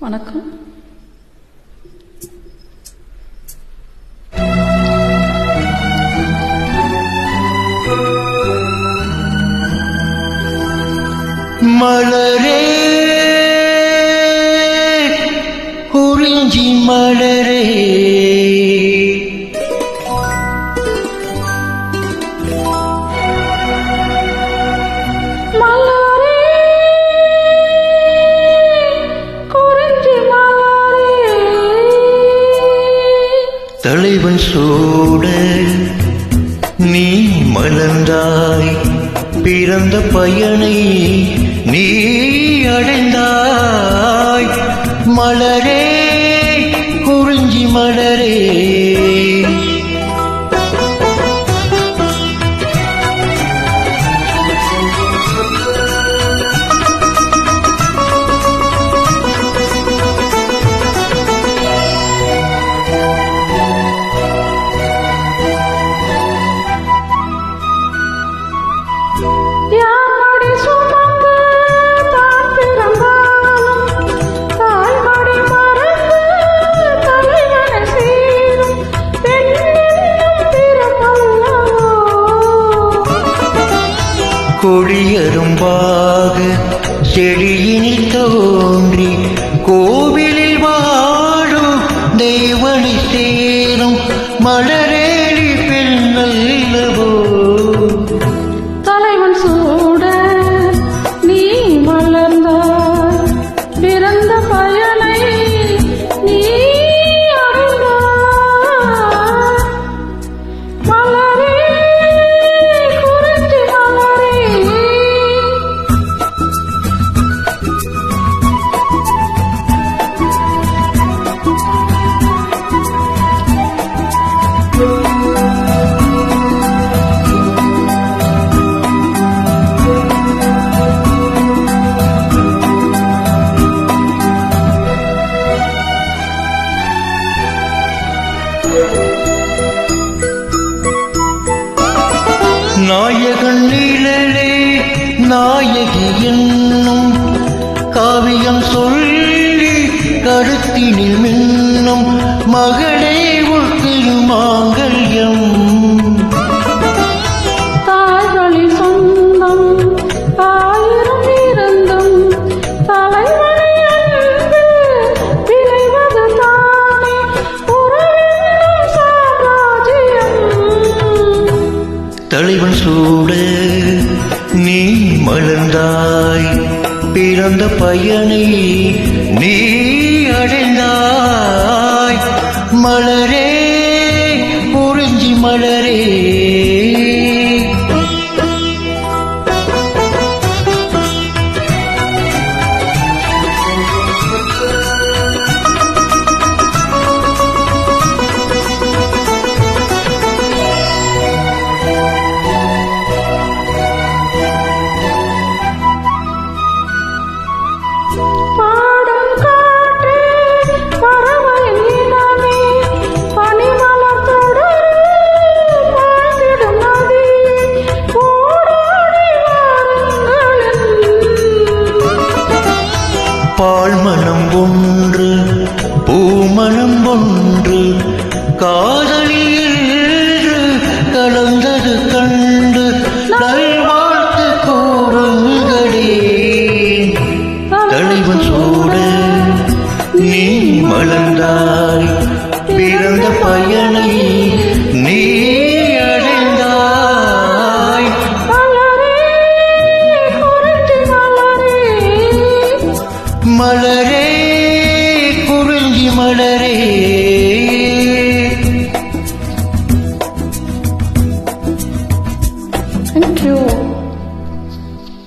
வணக்கம். மலரே குறிஞ்சி மலரே. தலைவன் சூட நீ மலர்ந்தாய். பிறந்த பயனை நீ அடைந்தாய். மலரே குறிஞ்சி மலரே. கொடியரும்பாக செடியினில் தோன்றி கோவிலில் வாழும் தெய்வனை சேரும் மழை நாயகன் நிழலே நாயகி என்னும் காவியம் சொல்லி கருத்தினில் மின்னும் மக தலைவன் சூட. நீ மலர்ந்தாய். பிறந்த பயனை நீ அடைந்தாய். மலரே உறிஞ்சி மலரே. பால்மணம் ஒன்று பூமணம் ஒன்று காதலில் கலந்தது கண்டு நல்வாழ்த்து கூறுங்களே. தலைவன் சூடு நீ மலர்ந்தாய் பிறந்த பயனை மலரே குறிஞ்சி மலரே மலரே